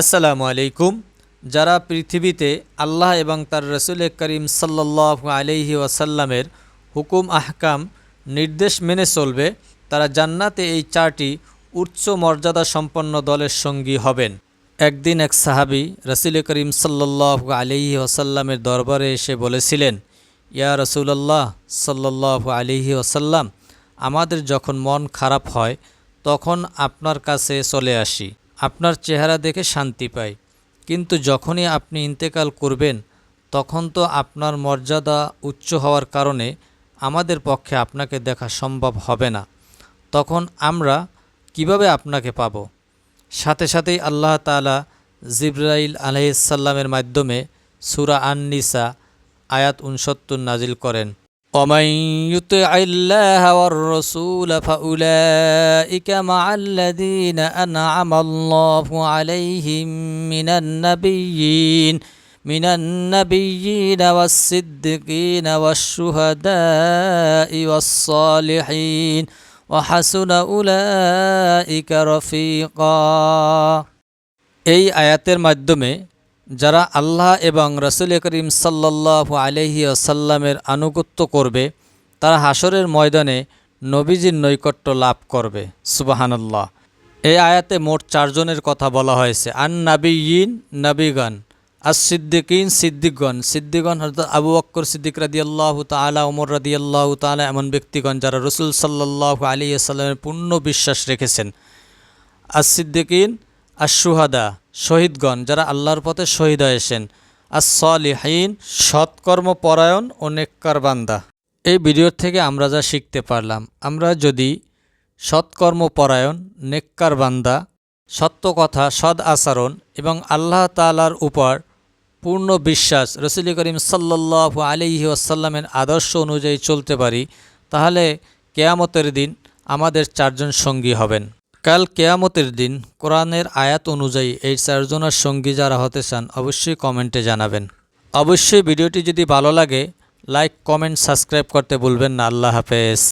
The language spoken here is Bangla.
আসসালামু আলাইকুম। যারা পৃথিবীতে আল্লাহ এবং তার রসুল করিম সাল্লাহ আলহি ওয়াসাল্লামের হুকুম, আহকাম, নির্দেশ মেনে চলবে, তারা জান্নাতে এই চারটি উচ্চ মর্যাদা সম্পন্ন দলের সঙ্গী হবেন। একদিন এক সাহাবি রসুল করিম সাল্লাহ আলহি ওয়াসাল্লামের দরবারে এসে বলেছিলেন, ইয়া রসুলাল্লাহ সাল্লাহ আলহি ওয়াসাল্লাম, আমাদের যখন মন খারাপ হয়, তখন আপনার কাছে চলে আসি। আপনার চেহারা দেখে শান্তি পাই কিন্তু যখনই আপনি ইন্তেকাল করবেন, তখন তো আপনার মর্যাদা উচ্চ হওয়ার কারণে আমাদের পক্ষে আপনাকে দেখা সম্ভব হবে না। তখন আমরা কীভাবে আপনাকে পাব? সাথে সাথেই আল্লাহ তালা জিব্রাইল আলহিসাল্লামের মাধ্যমে সুরা আননিসা আয়াত উনসত্তর নাজিল করেন। ومن يطع الله والرسول فأولئك مع الذين أنعم الله عليهم من النبيين من النبيين والصديقين والشهداء والصالحين وحسن أولئك رفيقا এই আয়াতের মাধ্যমে যারা আল্লাহ এবং রসুল করিম সাল্লাহ আলহি আসাল্লামের আনুগত্য করবে, তারা হাসরের ময়দানে নবীজির নৈকট্য লাভ করবে। সুবাহানাল্লাহ। এই আয়াতে মোট চারজনের কথা বলা হয়েছে। আন নাবিয়িন নাবিগান আর সিদ্দিকিন সিদ্দিকগণ। সিদ্দিকগণ হজরত আবু বক্কর সিদ্দিক রাদি আল্লাহ তালা উমর রাদি আল্লাহ তালা এমন ব্যক্তিগণ যারা রসুল সাল্লাহ আলী আসাল্লামের পূর্ণ বিশ্বাস রেখেছেন। আর সিদ্দিকিন আর সুহাদা শহীদগণ, যারা আল্লাহর পথে শহীদ হয়েছেন আর সলিহীন সৎকর্ম পরায়ণ ও নেককার বান্দা। এই ভিডিওর থেকে আমরা যা শিখতে পারলাম, আমরা যদি সৎকর্ম পরায়ণ নেককার বান্দা সত্য কথা সদ আচরণ এবং আল্লাহ তালার উপর পূর্ণ বিশ্বাস, রসুল করিম সাল্লাহ আলিহি আসাল্লামের আদর্শ অনুযায়ী চলতে পারি, তাহলে কেয়ামতের দিন আমাদের চারজন সঙ্গী হবেন। কাল কেয়ামতের দিন কোরআনের আয়াত অনুযায়ী এই চারজনের সঙ্গী যারা হতে চান, অবশ্যই কমেন্টে জানাবেন। অবশ্যই ভিডিওটি যদি ভালো লাগে, লাইক, কমেন্ট, সাবস্ক্রাইব করতে ভুলবেন না। আল্লাহ হাফেজ।